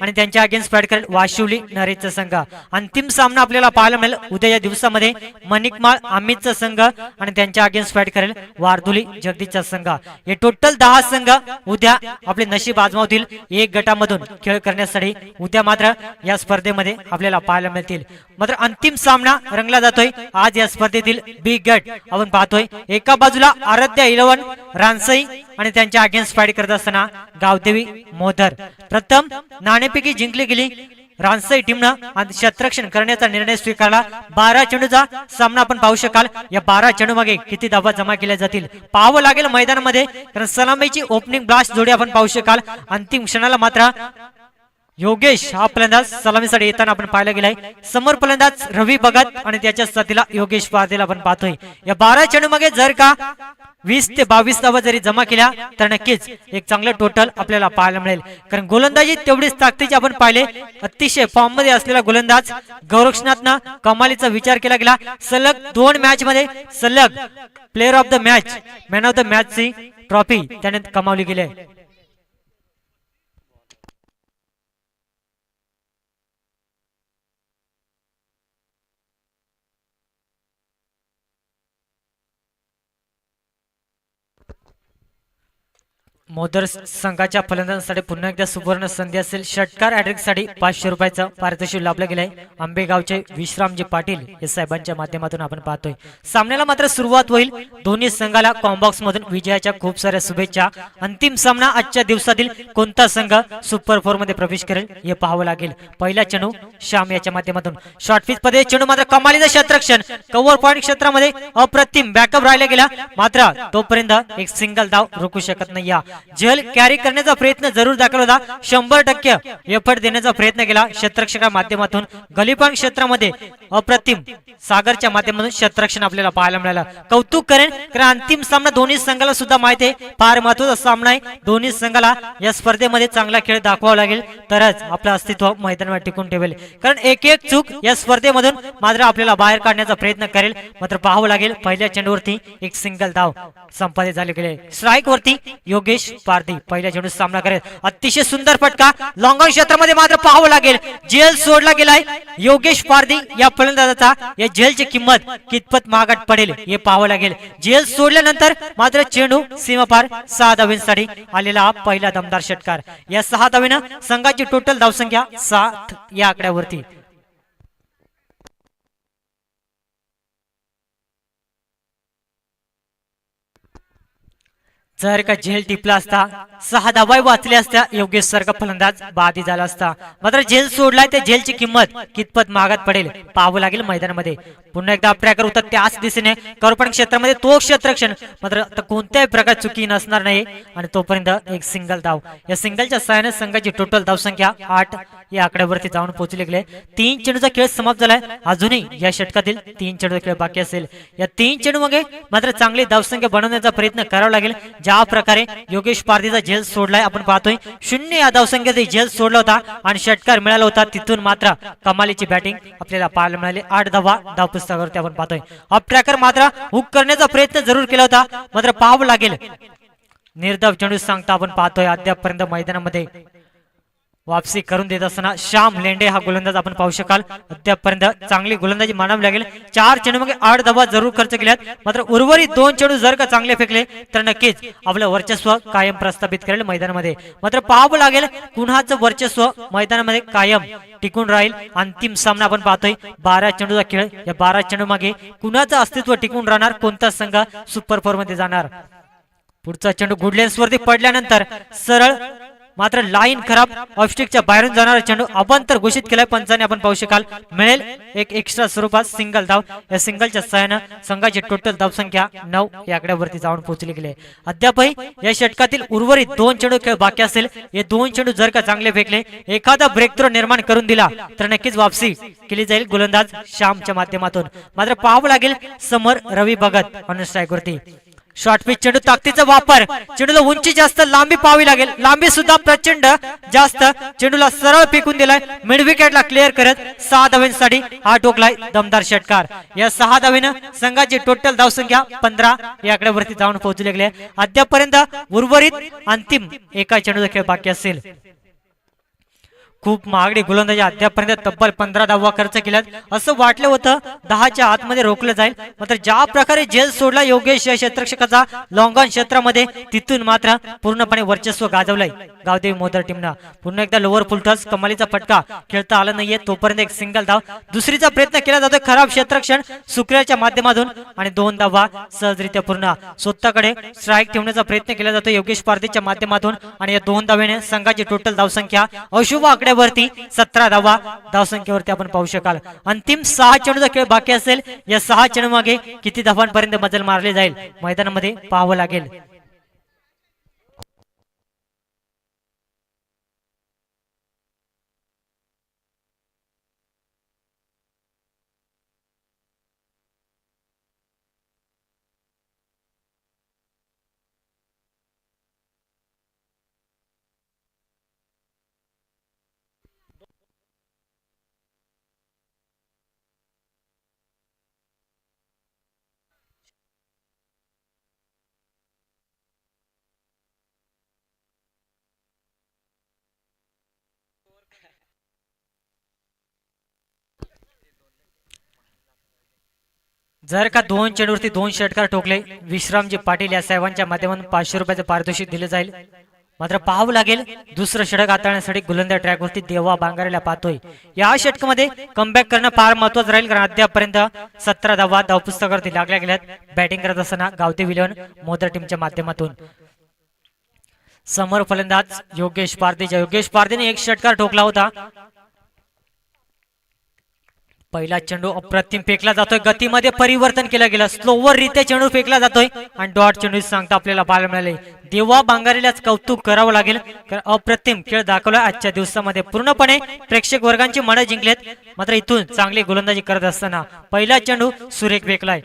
आणि त्यांच्या against bat करेल वाशिवली नरेशचा संघ. अंतिम सामना आपल्याला पाहायला मिळेल उद्या या दिवसामध्ये. मणिकमाळ अमितचा संघ आणि त्यांच्या अगेन्स्ट बॅट करेल वारदुली जगदीशचा संघ. हे टोटल दहा संघ उद्या आपले नशीब आजमावतील. एक गटामधून खेळ करण्यासाठी उद्या मात्र या स्पर्धेमध्ये आपल्याला पाहायला मिळतील. मात्र अंतिम सामना रंगला जातोय. आज या स्पर्धेतील बी गट आपण पाहतोय. एका बाजूला आराध्या इलेव्हन रानसई आणि त्यांच्या अगेन्स्ट फाईट करत असताना गावदेवी मोधर प्रथम नाणेपैकी जिंकली गेली. रानसई टीमनं शतरक्षण करण्याचा निर्णय स्वीकारला. बारा चेंडूचा सामना आपण पाहू शकाल. या बारा चेंडू मागे किती धावा जमा केल्या जातील? पाहावं लागेल मैदानामध्ये. कारण सलामीची ओपनिंग ब्लास्ट जोडी आपण पाहू शकाल. अंतिम क्षणाला मात्र योगेश हा फलंदाज सलामीसाठी येताना आपण पाहायला गेलाय. समोर फलंदाज रवी भगत आणि त्याच्या साथीला योगेश पारदेला आपण पाहतोय. या बारा चेंडू मागे जर का वीस ते बावीस धावा जरी जमा केल्या तर नक्कीच एक चांगलं टोटल आपल्याला पाहायला मिळेल. कारण गोलंदाजी तेवढीच ताकदीची आपण पाहिले. अतिशय फॉर्ममध्ये असलेला गोलंदाज गौरक्षनाथनं कमालीचा विचार केला गेला. सलग दोन मॅच मध्ये सलग player of the match man of the match ची ट्रॉफी त्याने कमावली गेली आहे. मोदर संघाच्या फलंदाजांसाठी पुन्हा एकदा सुवर्ण संधी असेल. षटकार हॅट्रिकसाठी पाचशे रुपयाचं पारितोषिक लाभलं गेलंय. आंबेगावचे विश्रामजी पाटील हे साहेबांच्या माध्यमातून आपण पाहतोय. सामन्याला मात्र सुरुवात होईल. दोन्ही संघाला कॉम्बॉक्स मधून विजयाच्या खूप साऱ्या शुभेच्छा. अंतिम सामना आजच्या दिवसातील कोणता संघ सुपर फोरमध्ये प्रवेश करेल हे पाहावं लागेल. पहिला चेंडू श्याम याच्या माध्यमातून. शॉर्ट पदे मध्ये चेंडू मात्र कमालीचं क्षेत्रक्षण कव्हर पॉईंट क्षेत्रामध्ये अप्रतिम बॅकअप राहिला गेला. मात्र तोपर्यंत एक सिंगल धाव रोखू शकत नाही या. झेल कॅरी करण्याचा प्रयत्न जरूर दाखवला होता. शंभर टक्के एफर्ट देण्याचा प्रयत्न केला क्षेत्ररक्षका माध्यमातून. गलीपान क्षेत्रामध्ये अप्रतिम सागरच्या माध्यमातून क्षेत्ररक्षण आपल्याला पाहायला मिळालं. कौतुक करेन कारण अंतिम सामना दोन्ही संघाला सुद्धा माहिती आहे. फार महत्त्वाचा सामना आहे. दोन्ही संघाला या स्पर्धेमध्ये चांगला खेळ दाखवावा लागेल. तरच आपलं अस्तित्व मैदानावर टिकून ठेवेल. कारण एक एक चूक या स्पर्धेमधून मात्र आपल्याला बाहेर काढण्याचा प्रयत्न करेल. मात्र पाहावं लागेल पहिल्या चेंडूवरती एक सिंगल धाव संपादित झाले गेले. स्ट्राईक वरती योगेश पारधी पहिल्या चेंडू सामना करेल. अतिशय सुंदर फटका. लॉंग क्षेत्रामध्ये मात्र पाहावं लागेल. जेल सोडला गेलाय. योगेश पारधी या फलंदाजाचा. या जेलची किंमत कितपत महागात पडेल हे पाहावं लागेल. जेल सोडल्यानंतर मात्र चेंडू सीमापार सहा धावींसाठी आलेला पहिला दमदार षटकार. या सहा धावीनं संघाची टोटल धावसंख्या सात या आकड्यावरती. जर का झेल टिपला असता सहा धावाही वाचल्या असत्या योगेश सारखा फलंदाज बाधी झाला असता. मात्र झेल सोडलाय त्या झेलची किंमत कितपत महागात पडेल पाहावं लागेल मैदानामध्ये. पुन्हा एकदा अप्रॅकर होतात त्याच दिशेने कर्पण क्षेत्रामध्ये तो क्षेत्रक्षण. मात्र कोणत्याही प्रकार चुकी नसणार नाही आणि तोपर्यंत एक सिंगल धाव. या सिंगलच्या सहाय्याने संघाची टोटल धावसंख्या आठ या आकड्यावरती जाऊन पोहोचले गेले तीन चेंडूचा खेळ समाप्त झालाय. अजूनही या षटकातील तीन चेंडूचा खेळ बाकी असेल. या तीन चेंडू मागे मात्र चांगली धावसंख्या बनवण्याचा प्रयत्न करावा लागेल ज्या प्रकारे योगेश पारधीचा झेल सोडलाय आपण पाहतोय शून्य या धावसंख्येचा झेल सोडला होता आणि षटकार मिळाला होता. तिथून मात्र कमालीची बॅटिंग आपल्याला पाहायला मिळाली. आठ धावा धाव पुस्तकावरती आपण पाहतोय. अप ट्रॅकर मात्र हुक करण्याचा प्रयत्न जरूर केला होता. मात्र पाहावं लागेल. निर्धाव चेंडू सांगता आपण पाहतोय अद्यापपर्यंत मैदानामध्ये वापसी करून देत असताना श्याम लेंडे हा गोलंदाज आपण पाहू शकाल. अद्यापपर्यंत चांगली गोलंदाजी मानावी लागेल. चार चेंडूमध्ये आठ दबा जरूर खर्च केल्यात. मात्र उर्वरित दोन चेंडू जर का चांगले फेकले तर नक्कीच आपलं वर्चस्व कायम प्रस्थापित करेल मैदानामध्ये. मात्र पाहावं लागेल कुणाचं वर्चस्व मैदानामध्ये कायम टिकून राहील. अंतिम सामना आपण पाहतोय. बारा चेंडूचा खेळ. या बारा चेंडू मागे कुणाचं अस्तित्व टिकून राहणार? कोणता संघ सुपर फोरमध्ये जाणार? पुढचा चेंडू गुडलेन्स वरती पडल्यानंतर सरळ मात्र लाईन खराब ऑफस्टिकच्या बाहेरून जाणारा चेंडू अबांतर घोषित केलाय. पंचाने आपण पाहू शकाल मिळेल एक एक्स्ट्रा स्वरूपात सिंगल धाव. या सिंगलच्या सहाय्यानं संघाची टोटल धावसंख्या नऊ या आकड्यावरती जाऊन पोहोचली गेली अद्यापही या षटकातील उर्वरित दोन चेंडू खेळ बाकी असेल. हे दोन चेंडू जर का चांगले फेकले एखादा ब्रेक थ्रो निर्माण करून दिला तर नक्कीच वापसी केली जाईल गोलंदाज श्यामच्या माध्यमातून. मात्र पाहावं लागेल समोर रवी भगत ऑन वरती. शॉर्ट पिच चेंडू ताकदीचा वापर. चेंडूला उंची जास्त लांबी पाहावी लागेल. लांबी सुद्धा प्रचंड जास्त. चेंडूला सरळ फेकून दिलाय. मिड विकेटला क्लिअर करत सहा धाव्यांसाठी हा टोकलाय दमदार षटकार. या सहा धावेनं संघाची टोटल धावसंख्या पंधरा. या आकड्यावरती जाऊन पोहोचू गेले अद्यापर्यंत उर्वरित अंतिम एका चेंडूचा खेळ बाकी असेल. खूप महागडी गोलंदाजी अद्यापर्यंत तब्बल पंधरा धावा खर्च केल्यात. असं वाटलं होतं दहाच्या आतमध्ये रोखलं जाईल. मात्र ज्या प्रकारे जेल सोडला योगेश या क्षेत्रक्षकाचा लॉंगॉन क्षेत्रामध्ये तिथून मात्र पूर्णपणे वर्चस्व गाजवलंय. गावदेवी मोदर टीमनं. पुन्हा एकदा लोअर फुलटॉस कमालीचा फटका. खेळता आला नाहीये तोपर्यंत एक सिंगल धाव. दुसरीचा प्रयत्न केला जातोय खराब क्षेत्रक्षण सुक्रियाच्या माध्यमातून. आणि दोन धावा सहजरित्या पूर्ण. स्वतःकडे स्ट्राईक ठेवण्याचा प्रयत्न केला जातो योगेश पारदेच्या माध्यमातून. आणि या दोन धावेने संघाची टोटल धावसंख्या. अशुभ वरती सतरा धावा धावसंख्येवरती आपण पाहू शकाल. अंतिम सहा चेंडूचा खेळ बाकी असेल या सहा चेंडू मागे किती धावांपर्यंत बदल मारले जाईल? मैदानामध्ये पाहावं लागेल. जर का दोन चेंडूवरती दोन षटकार ठोकले विश्रामजी पाटील या साहेबांच्या माध्यमातून पाचशे रुपयाचं पारितोषिक दिलं जाईल. मात्र पाहावं लागेल दुसरं षटक हाताळण्यासाठी गुलंदा ट्रॅकवरती देवा बांगारेला पाहतोय. या षटकामध्ये कमबॅक करणं फार महत्वाचं राहील कारण अद्यापर्यंत सतरा धावा धावपुस्तकावरती लागल्या गेल्यात. बॅटिंग करत असताना गावते विलियन मोदर टीमच्या माध्यमातून. समोर फलंदाज योगेश पारदेच्या योगेश पारदेने एक षटकार ठोकला होता. पहिला चेंडू अप्रतिम फेकला जातोय. गतीमध्ये परिवर्तन केलं गेलं. स्लोवर रित्या चेंडू फेकला जातोय. आणि डॉट चेंडू सांगता आपल्याला बाल मिळाले. देवा बांगारीलाच कौतुक करावं लागेल. कारण अप्रतिम खेळ दाखवला आजच्या दिवसामध्ये. पूर्णपणे प्रेक्षक वर्गांची मनं जिंकलेत. मात्र इथून चांगली गोलंदाजी करत असताना पहिला चेंडू सुरेख फेकलाय.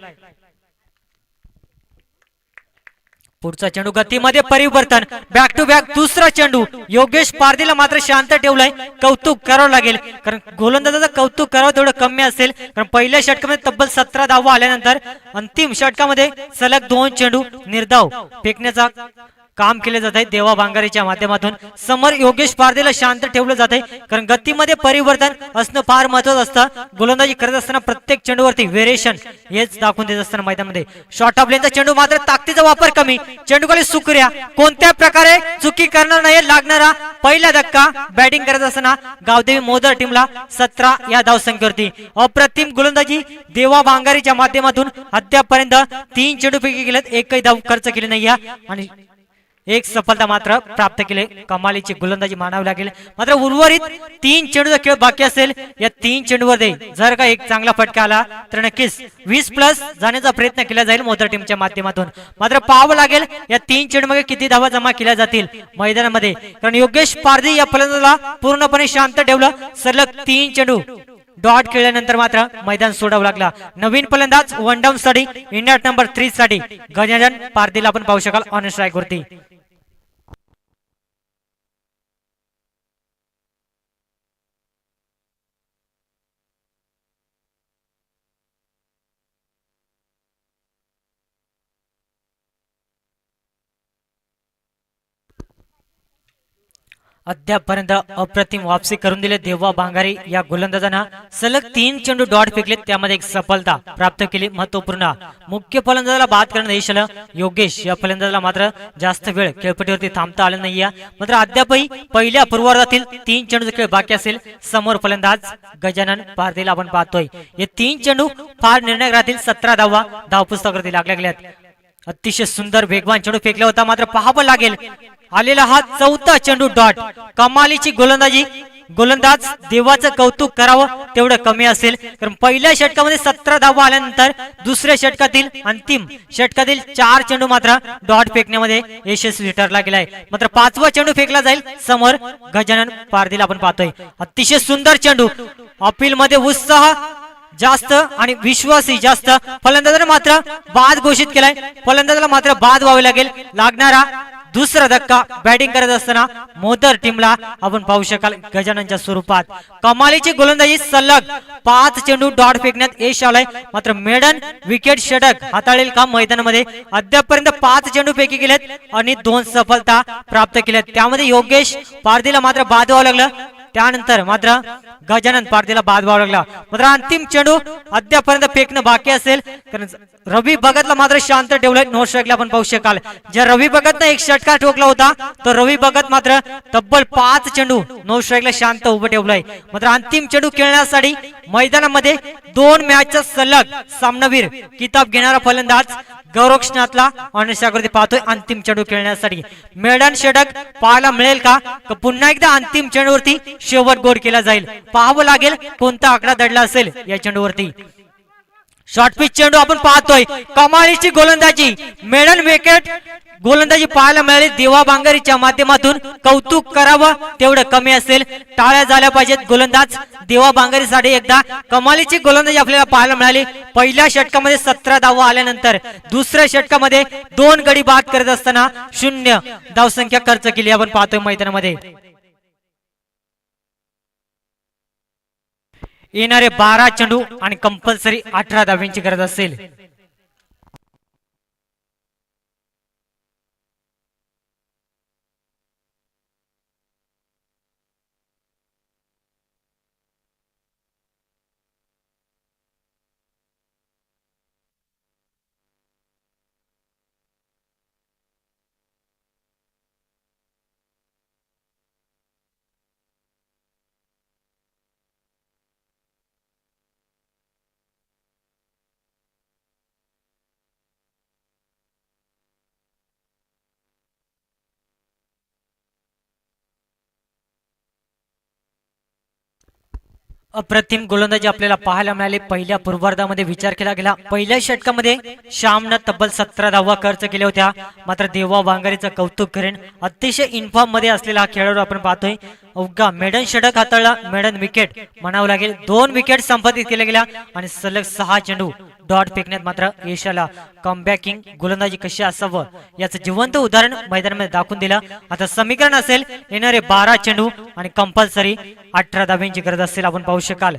पुढचा चेंडू गतीमध्ये परिवर्तन. बॅक टू बॅक दुसरा चेंडू. योगेश पारदीला मात्र शांत ठेवलाय. कौतुक करावं लागेल. कारण गोलंदाजाचं कौतुक करावं तेवढं कमी असेल. कारण पहिल्या षटकामध्ये तब्बल सतरा धावा आल्यानंतर अंतिम षटकामध्ये सलग दोन चेंडू निर्धाव. फेकण्याचा काम केले जात आहे देवा भांगारीच्या माध्यमातून. समोर योगेश पारदेला शांत ठेवलं जात आहे. कारण गतीमध्ये परिवर्तन असणं फार महत्वाचं असतं. गोलंदाजी करत असताना प्रत्येक चेंडूवरती व्हेरिएशन हेच दाखवून देत असताना मैदानामध्ये. शॉर्ट ऑफ लेनचा चेंडू मात्र ताकदीचा वापर कमी. चेंडू सुकर्या सुकऱ्या. कोणत्या प्रकारे चुकी करणार नाही लागणारा पहिला धक्का बॅटिंग करत असताना गावदेवी मोदर टीमला सतरा या धावसंख्येवरती. अप्रतिम गोलंदाजी देवा भांगारीच्या माध्यमातून अद्यापर्यंत तीन चेंडू पैकी गेलेत. एकही धाव खर्च केली नाही आणि एक सफलता मात्र प्राप्त केले. कमालीची गोलंदाजी मानावी लागेल. मात्र उर्वरित तीन चेंडूचा खेळ बाकी असेल या तीन चेंडूवर जर का एक चांगला फटका आला तर नक्कीच वीस प्लस जाण्याचा प्रयत्न केला जाईल मोदर टीमच्या माध्यमातून. मात्र पाहावं लागेल या तीन चेंडू मध्ये किती धावा जमा केल्या जातील मैदानामध्ये. कारण योगेश पारधी या फलंदाजाला पूर्णपणे शांत ठेवलं. सलग तीन चेंडू डॉट खेळल्यानंतर मात्र मैदान सोडावं लागला. नवीन फलंदाज वन डाऊन साठी इंडिया नंबर थ्री साठी. गजानन पारदीला आपण पाहू शकाल ऑन स्ट्राईक वरती. अद्यापर्यंत अप्रतिम वापसी करून दिले देवा बांगारी या गोलंदाजांना सलग तीन चेंडू डॉट फेकले त्यामध्ये एक सफलता प्राप्त केली महत्त्वपूर्ण मुख्य फलंदाजाला बाद करणं यश आलं. योगेश या फलंदाजाला मात्र जास्त वेळ खेळपट्टीवरती थांबता आलं नाहीये. मात्र अद्यापही पहिल्या पूर्वार्धातील तीन चेंडू खेळ बाकी असेल. समोर फलंदाज गजानन पारदेला आपण पाहतोय. हे तीन चेंडू फार निर्णय राहतील. सतरा धावा धावपुस्तकावरती लागल्या गेल्यात. अतिशय सुंदर वेगवान चेंडू फेकला होता. मात्र पाहावं लागेल. आलेला हा चौथा चेंडू डॉट. कमालीची गोलंदाजी. गोलंदाज देवाचं कौतुक करावं तेवढं कमी असेल. कारण पहिल्या षटकामध्ये सतरा धावा आल्यानंतर दुसऱ्या षटकातील अंतिम षटकातील चार चेंडू मात्र डॉट फेकण्यामध्ये यशस्वी ठरला गेलाय. मात्र पाचवा चेंडू फेकला जाईल. समोर गजानन पारदीला आपण पाहतोय. अतिशय सुंदर चेंडू. अपील मध्ये उत्साह जास्त आणि विश्वासही जास्त. फलंदाजाने मात्र बाद घोषित केलाय. फलंदाजाला मात्र बाद व्हावे लागेल. लागणारा दुसरा धक्का बॅटिंग करत असताना मोदर टीमला आपण पाहू शकाल गजाननच्या स्वरूपात. कमालीची गोलंदाजी सलग पाच चेंडू डॉट फेकण्यात यश आलाय. मात्र मेडन विकेट षटक हाताळेल काम मैदानामध्ये. अद्यापपर्यंत पाच चेंडू फेकी गेलेत आणि दोन सफलता प्राप्त केल्यात. त्यामध्ये योगेश पारदीला मात्र बाद व्हावं लागलं. त्यानंतर मात्र गजानन पारदेला बाद व्हावा लागला. मात्र अंतिम चेंडू अद्यापर्यंत फेकणं बाकी असेल कारण रवी भगतला मात्र शांत ठेवलं नो स्ट्राईकला आपण पाहू शकाल. ज्या रवी भगतनं एक षटकार ठोकला होता तर रवी भगत मात्र तब्बल पाच चेंडू नो स्ट्राईकला शांत उभं ठेवलंय. मात्र अंतिम चेंडू खेळण्यासाठी मैदानामध्ये दोन मॅचचा सलग सामनावीर किताब घेणारा फलंदाज गौरव क्षणातला अनशाकृती पाहतोय अंतिम चेंडू खेळण्यासाठी. मेडन षटक पाहायला मिळेल का? का पुन्हा एकदा अंतिम चेंडूवरती शेवट गोड केला जाईल? पाहावं लागेल कोणता आकडा दडला असेल या चेंडूवरती. शॉर्ट पिच चेंडू आपण पाहतोय. कमालीची गोलंदाजी. Maiden wicket. गोलंदाजी पाहायला मिळाली. देवा बांगरीच्या माध्यमातून कौतुक करावं. तेवढं कमी असेल. टाळ्या झाल्या पाहिजेत गोलंदाज. देवा बांगरीसाठी एकदा कमालीची गोलंदाजी आपल्याला पाहायला मिळाली. पहिल्या षटकामध्ये सतरा धावा आल्यानंतर दुसऱ्या षटकामध्ये दोन गडी बाद करत असताना शून्य धावसंख्या खर्च केली आपण पाहतोय मैदानामध्ये. येणारे बारा चेंडू आणि कंपल्सरी अठरा धाव्यांची गरज असेल अप्रतिम गोलंदाजी आपल्याला पाहायला मिळाली. पहिल्या पूर्वार्धामध्ये विचार केला गेला. पहिल्या षटकामध्ये श्यामनं तब्बल सतरा धावा खर्च केल्या होत्या. मात्र देवा वांगारीचं कौतुक करेन. अतिशय इन्फॉर्ममध्ये असलेला हा खेळाडू आपण पाहतोय. अवघा मेडन षटक हाताळला. मेडन विकेट म्हणावं लागेल. दोन विकेट संपादित केल्या गेल्या. आणि सलग सहा चेंडू डॉट फेकण्यात मात्र यशाला कमबॅकिंग गोलंदाजी कशी असावं याचं जिवंत उदाहरण मैदानामध्ये दाखवून दिलं. आता समीकरण असेल येणारे बारा चेंडू आणि कंपल्सरी अठरा धाब्यांची गरज असेल आपण पाहू शकाल.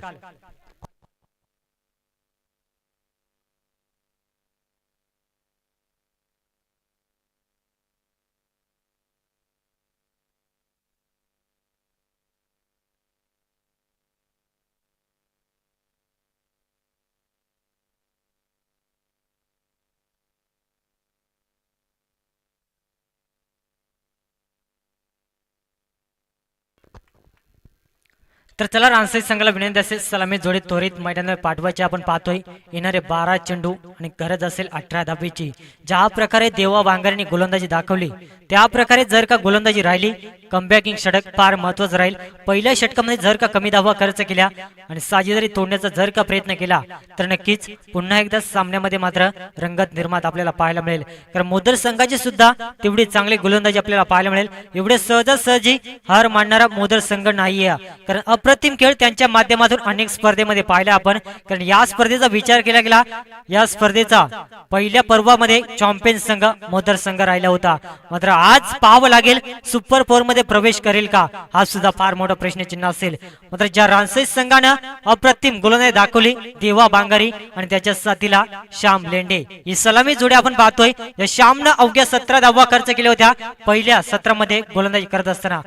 तर चला रानसाई संघाला विनंती असेल सलामी जोडी त्वरित मैदानावर पाठवायचे आपण पाहतोय येणारे बारा चेंडू आणि गरज असेल अठरा धाबीची. ज्या प्रकारे देवा वांगरने गोलंदाजी दाखवली त्या प्रकारे जर का गोलंदाजी राहिली कमबॅकिंग षटक फार महत्वाचं राहील. पहिल्या षटकामध्ये जर का कमी धावा खर्च केल्या आणि साजेदारी तोडण्याचा जर का प्रयत्न केला तर नक्कीच पुन्हा एकदा सामन्यामध्ये मात्र रंगत निर्मात आपल्याला पाहायला मिळेल. कारण मोदर संघाची सुद्धा तेवढी चांगली गोलंदाजी आपल्याला पाहायला मिळेल. एवढे सहजासहजी हार मानणारा मोदर संघ नाहीये. कारण अप्रतिम खेळ त्यांच्या माध्यमातून अनेक स्पर्धेमध्ये पाहिला आपण. कारण या स्पर्धेचा विचार केला गेला या स्पर्धेचा पहिल्या पर्वामध्ये चॅम्पियन संघ मोदर संघ राहिला होता. मात्र आज पाहावं लागेल सुपर फोरमध्ये मध्ये प्रवेश करेल का? हा सुद्धा फार मोठा प्रश्नचिन्ह असेल. मात्र ज्या रानसेस संघानं अप्रतिम गोलंदाजी दाखवली देवा बांगारी आणि त्याच्या साथीला श्याम लेंडे. ही सलामी जोडी आपण पाहतोय. या श्यामनं अवघ्या सतरा धावा खर्च केल्या होत्या. पहिल्या सत्रामध्ये गोलंदाजी करत असताना.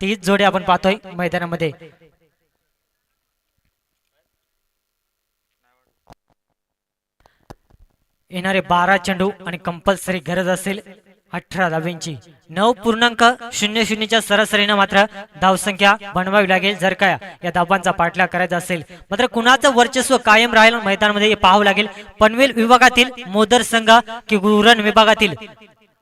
तीच जोडी आपण पाहतोय मैदानामध्ये. येणारे बारा चेंडू आणि कंपल्सरी गरज असेल. अठरा धाव्यांची नऊ पूर्णांक शून्य शून्यच्या सरासरीनं मात्र धावसंख्या बनवावी लागेल. जर का या धावांचा पाठलाग करायचा असेल मात्र कुणाचं वर्चस्व कायम राहील मैदानामध्ये पाहावं लागेल. पनवेल विभागातील मोदर संघ की गुरण विभागातील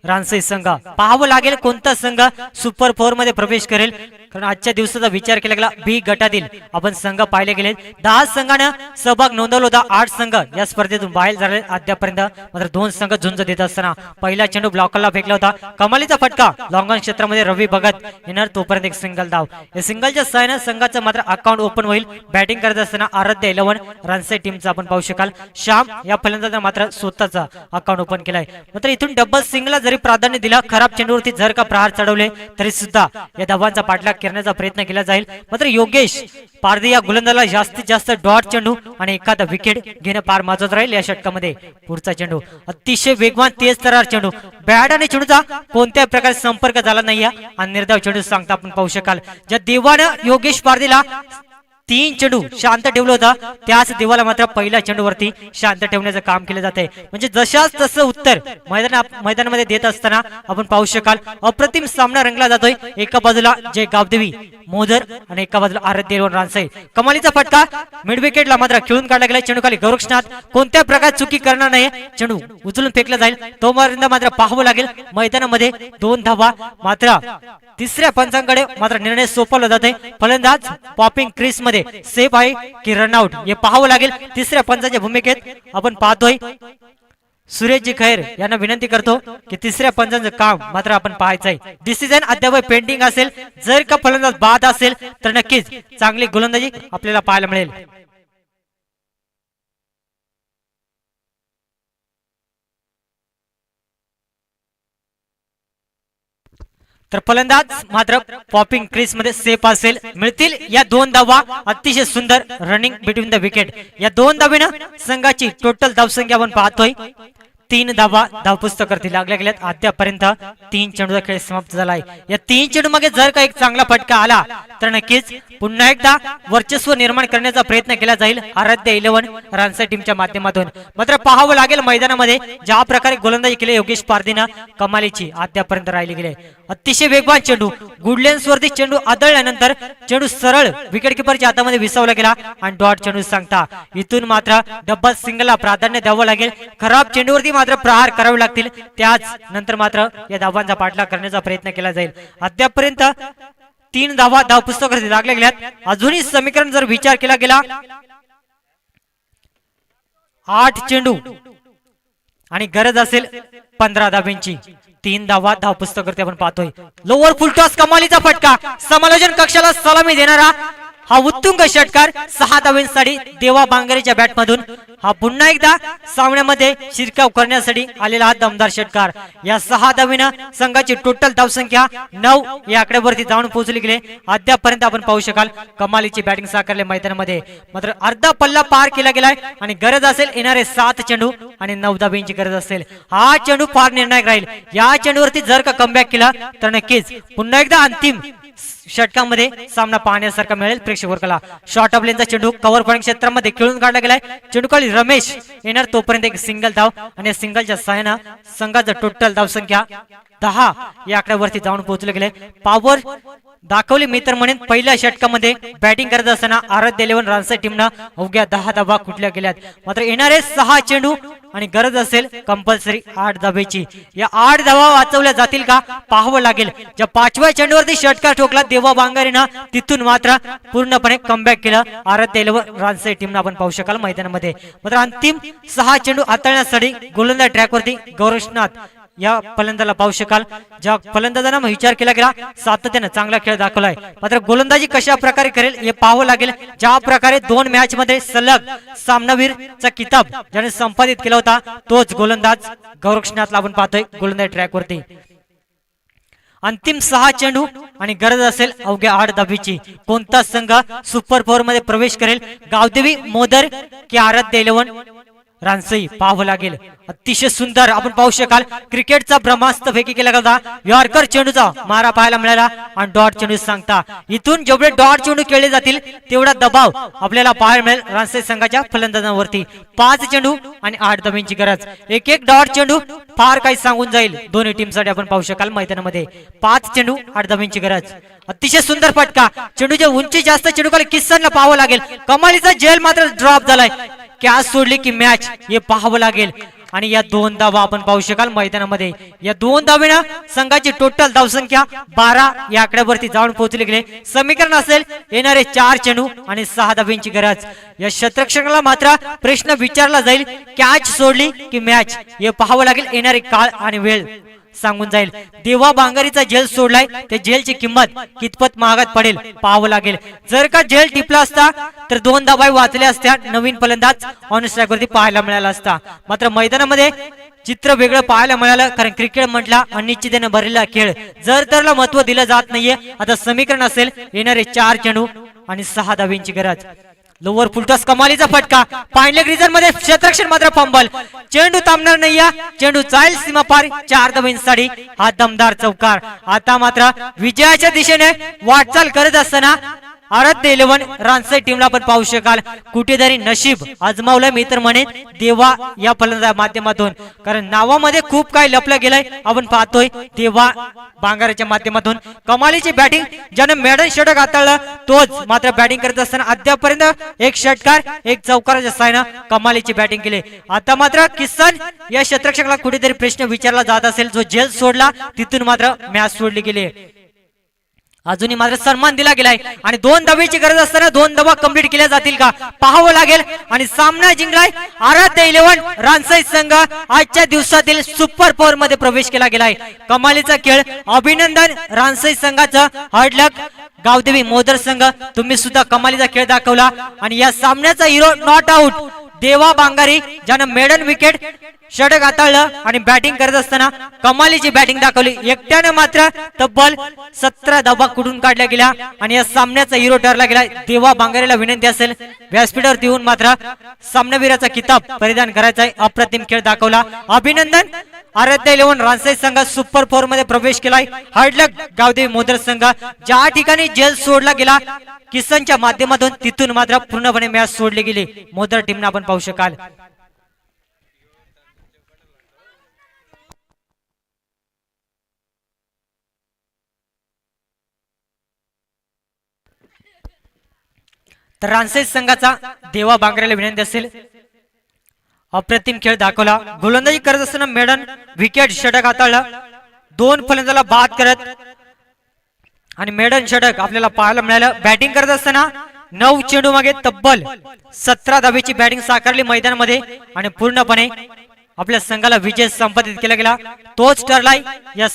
रानसे संघ. पाहावं लागेल कोणता संघ सुपर फोरमध्ये प्रवेश करेल. कारण आजच्या दिवसाचा विचार केला गेला बी गटातील आपण संघ पाहिले गेले. दहा संघानं सहभाग नोंदवला होता आठ संघ. या स्पर्धेतून बाहेर झाले अद्यापर्यंत मात्र दोन संघ झुंज देत असताना पहिला चेंडू ब्लॉकरला फेकला होता. कमालीचा फटका. लॉंगॉन क्षेत्रामध्ये रवी भगत येणार तोपर्यंत एक सिंगल धाव. या सिंगलच्या सहाय्यानं संघाचं मात्र अकाउंट ओपन होईल. बॅटिंग करत असताना आराध्य इलेव्हन रनसे टीमचा आपण पाहू शकाल. श्याम या फलंदाजा मात्र स्वतःचा अकाउंट ओपन केलाय. मात्र इथून डबल सिंगला जरी प्राधान्य दिलं खराब चेंडूवरती जर का प्रहार चढवले तरी सुद्धा या धावांचा पाठलाग करण्याचा प्रयत्न केला जाईल. मात्र योगेश पारदे या गोलंदाला जास्तीत जास्त डॉट चेंडू आणि एखादा विकेट घेणं पार माजत राहील या षटकामध्ये. पुढचा चेंडू अतिशय वेगवान तेज तरार चेंडू. बॅट आणि चेंडूचा कोणत्याही प्रकारे संपर्क झाला नाही आणि निर्धाव चेंडू सांगता आपण पाहू शकाल. ज्या देवानं योगेश पारदेला तीन चेंडू शांत ठेवलं होता. त्याच देवाला मात्र पहिल्या चेंडूवरती शांत ठेवण्याचं काम केलं जाते म्हणजे जशाच तसं उत्तर मैदान मैदानामध्ये देत असताना आपण पाहू शकाल अप्रतिम सामना रंगला जातोय. एका बाजूला जय गावदेवी मोदर आणि एका बाजूला आराध्य देवण कमालीचा फटका मिड विकेटला मात्र खेळून काढला गेला चेंडू खाली गोरक्षनाथ. कोणत्या प्रकारे चुकी करणार नाही चेंडू उचलून फेकला जाईल. तोपर्यंत मात्र पाहावं लागेल. मैदानामध्ये दोन धावा मात्र तिसऱ्या पंचांकडे मात्र निर्णय सोपवला जाते फलंदाज पॉपिंग क्रिसमध्ये. सेफ आहे. की रनआउट हे पाहावं लागेल. तिसऱ्या पंचाच्या भूमिकेत आपण पाहतोय. सुरेशजी खैर यांना विनंती करतो की तिसऱ्या पंचांचं काम मात्र आपण पाहायचंय डिसिजन अद्याप पेंडिंग असेल. जर का फलंदाज बाद असेल तर नक्कीच चांगली गोलंदाजी आपल्याला पाहायला मिळेल. तर फलंदाज मात्र पॉपिंग क्रीजमध्ये सेफ असेल. मिळतील या दोन धावा अतिशय सुंदर रनिंग बिटवीन द विकेट या दोन धावेनं संघाची टोटल धावसंख्या आपण पाहतोय. तीन धावा धावपुस्तकावरती लागल्या गेल्यात अद्यापर्यंत तीन चेंडूचा खेळ समाप्त झालाय. या तीन चेंडू मागे जर का एक चांगला फटका आला तर नक्कीच पुन्हा एकदा वर्चस्व निर्माण करण्याचा प्रयत्न केला जाईल आराध्य इलेव्हन रानसा टीमच्या माध्यमातून. मात्र पाहावं लागेल मैदानामध्ये ज्या प्रकारे गोलंदाजी केली योगेश पारदीनं कमालीची अद्यापर्यंत राहिली गेले. अतिशय वेगवान चेंडू गुडलेन्स वरती चेंडू आदळल्यानंतर चेंडू सरळ विकेट किपरच्या हातामध्ये विसावला गेला आणि डॉट चेंडू सांगता इथून मात्र डब्बा सिंगलला प्राधान्य द्यावं लागेल. खराब चेंडूवरती मात्र प्रहार करावे लागतील. त्याच नंतर मात्र या धावांचा पाठलाग करण्याचा प्रयत्न केला जाईल. अद्यापर्यंत तीन धावा धाव पुस्तक लागल्या गेल्यात. अजूनही समीकरण जर विचार केला गेला आठ चेंडू आणि गरज असेल पंधरा धाबींची तीन धावा धाव पुस्तक आपण पाहतोय. लोअर फुलटॉस कमालीचा फटका. समालोचन कक्षाला सलामी देणारा हा उत्तुंग षटकार सहा धाव्यांसाठी देवा बांगरेच्या बॅटमधून. हा पुन्हा एकदा सामन्यामध्ये शिरकाव करण्यासाठी आलेला हा दमदार षटकार. या सहा धावीनं संघाची टोटल धावसंख्या नऊ या आकड्यावरती जाऊन पोहोचली गेले. अद्यापर्यंत आपण पाहू शकाल कमालीची बॅटिंग साकारले मैदानामध्ये. मात्र अर्धा पल्ला पार केला गेलाय आणि गरज असेल येणारे सात चेंडू आणि नऊ धाब्यांची गरज असेल. हा चेंडू फार निर्णायक राहील. या चेंडूवरती जर का कमबॅक केला तर नक्कीच पुन्हा एकदा अंतिम षटकामध्ये सामना पाहण्यासारखा मिळेल प्रेक्षक वर्गाला शॉर्ट ऑफ लेनचा चेंडू कव्हर पॉईंट क्षेत्रामध्ये खेळून काढला गेलाय. चेंडू रमेश येणार तोपर्यंत एक सिंगल धाव. आणि सिंगलच्या सहाय्यानं संघाचा टोटल धाव संख्या दहा या आकड्यावरती जाऊन पोहोचले गेले. पॉवर दाखवली मी तर म्हणेन पहिल्या षटकामध्ये बॅटिंग करत असताना आराध्य इलेव्हन रानसा टीमनं अवघ्या दहा धाबा कुठल्या गेल्यात. मात्र येणारे सहा चेंडू आणि गरज असेल कंपल्सरी आठ धाब्याची या आठ धावा वाचवल्या जातील का? पाहावं लागेल. ज्या पाचव्या चेंडूवरती षटकार ठोकला देवा बांगारीनं तिथून मात्र पूर्णपणे कमबॅक केलं आराध्य इलेव्हन रानसे टीमनं आपण पाहू शकाल मैदानामध्ये. मात्र अंतिम सहा चेंडू हाताळण्यासाठी गोलंदा ट्रॅकवरती गौरवनाथ या फलंदाला पाहू शकाल. ज्या फलंदाजांना विचार केला गेला सातत्यानं चांगला खेळ दाखवलाय. मात्र गोलंदाजी कशा प्रकारे करेल हे पाहावं लागेल. ज्या प्रकारे दोन मॅच मध्ये सलग सामनावीरचा किताब ज्याने संपादित केला होता तोच गोलंदाज गौरक्षणात आपण पाहतोय गोलंदाज ट्रॅकवरती अंतिम सहा चेंडू आणि गरज असेल अवघ्या आठ धाबीची कोणता संघ सुपर फोरमध्ये प्रवेश करेल? गावदेवी मोदर की आराध्य इलेव्हन? रानसई पाहावं लागेल. अतिशय सुंदर आपण पाहू शकाल. क्रिकेटचा ब्रह्मास्त्र फेकी केला होता. यॉर्कर चेंडूचा मारा पाहायला मिळाला आणि डॉट चेंडू सांगता इथून जेवढे डॉट चेंडू खेळले जातील तेवढा दबाव आपल्याला पाहायला मिळेल रानसई संघाच्या फलंदाजांवरती. पाच चेंडू आणि आठ दबींची गरज. एक एक डॉट चेंडू फार काही सांगून जाईल. दोन्ही टीमसाठी आपण पाहू शकाल मैदानामध्ये. पाच चेंडू आठ दबींची गरज. अतिशय सुंदर फटका. चेंडूच्या उंची जास्त चेंडू खाली किस्सांना पाहावं लागेल. कमालीचा जेल मात्र ड्रॉप झालाय. कॅच सोडली की मॅच हे पाहावं लागेल. आणि या दोन धावा आपण पाहू शकाल मैदानामध्ये. या दोन धावेनं संघाची टोटल धावसंख्या बारा या आकड्यावरती जाऊन पोहोचले गेले. समीकरण असेल येणारे चार चेंडू आणि सहा धाब्यांची गरज. या शतरक्षकाला मात्र प्रश्न विचारला जाईल कॅच सोडली की मॅच हे पाहावं लागेल येणारे काळ आणि वेळ. सांगून जाईल. देवा बांगारीचा जेल सोडलाय त्या जेलची किंमत कितपत महागात पडेल पाहावं लागेल. जर का जेल टिपला असता तर दोन धाबाई वाचल्या असत्या नवीन फलंदाज ऑन स्ट्राईक वरती पाहायला मिळाला असता. मात्र मैदानामध्ये चित्र वेगळं पाहायला मिळालं कारण क्रिकेट म्हटला अनिश्चितेने भरलेला खेळ. जर त्याला महत्त्व दिलं जात नाहीये आता समीकरण असेल येणारे चार चेंडू आणि सहा धावींची गरज. लोवर फुलटॉस कमालीचा फटका. पाहिल्या रिझनमध्ये क्षेत्रक्षण मात्र फंबल. चेंडू थांबणार नाही चेंडू जाईल सीमा पार. चार साडी. हा दमदार चौकार. आता मात्र विजयाच्या दिशेने वाटचाल करत असताना आराध्य इलेव्हन रानसई टीमला पण पाहू शकाल. कुठेतरी नशीब आजमावलं मी तर म्हणे देवा या फलंदाजा माध्यमातून. कारण नावामध्ये खूप काही लपलं गेलंय आपण पाहतोय देवा बांगाराच्या माध्यमातून. कमालीची बॅटिंग ज्यानं मेडन षटक हाताळलं तोच मात्र बॅटिंग करत असताना अद्यापर्यंत एक षटकार एक चौकाराच्या सायनं कमालीची बॅटिंग केली. आता मात्र किसन या क्षेत्रक्षकाला कुठेतरी प्रश्न विचारला जात असेल जो जेल सोडला तिथून मात्र मॅच सोडली गेली. अजूनही मात्र सन्मान दिला गेलाय. आणि दोन दबाची गरज असताना दोन दबा कंप्लीट केल्या जातील का? पाहावं लागेल. आणि सामना जिंकलाय आराध्य इलेव्हन रानसाई संघ. आजच्या दिवसातील सुपर पॉवर मध्ये प्रवेश केला गेलाय. कमालीचा खेळ. अभिनंदन रानसाई संघाचं. हडलक गावदेवी मोदर संघ. तुम्ही सुद्धा कमालीचा खेळ दाखवला. आणि या सामन्याचा हिरो नॉट आउट देवा बांगारी ज्यानं मेडन विकेट षटक हाताळलं आणि बॅटिंग करत असताना कमालीची बॅटिंग दाखवली. एकट्याने मात्र तब्बल सतरा धाबा कुठून काढल्या गेल्या आणि या सामन्याचा हिरो ठरला गेला. देवा बांगारीला विनंती असेल व्यासपीठावर देऊन मात्र सामनावीराचा किताब परिधान करायचा आहे. अप्रतिम खेळ दाखवला. अभिनंदन आराध्य इलेव्हन रानसाई संघ सुपर फोरमध्ये प्रवेश केलाय. हार्डलक गावदेवी मोदर संघ ज्या ठिकाणी जेल सोडला गेला किसनच्या माध्यमातून तिथून मात्र पूर्णपणे मॅच सोडली गेली. मोदर टीमनं आपण पाहू शकाल. तर रानसेज संघाचा देवा बांगरेला विनंती असेल. अप्रतिम खेळ दाखवला. गोलंदाजी करत असताना मेडन विकेट षटक हाताळलं दोन फलंदाला बाद करत आणि मेडन षटक आपल्याला पाहायला मिळालं. बॅटिंग करत असताना नऊ चेंडू मागे तब्बल सतरा धावेची बॅटिंग साकारली मैदानामध्ये आणि पूर्णपणे आपल्या संघाला विजय संपादित केला गेला. तोच ठरलाय या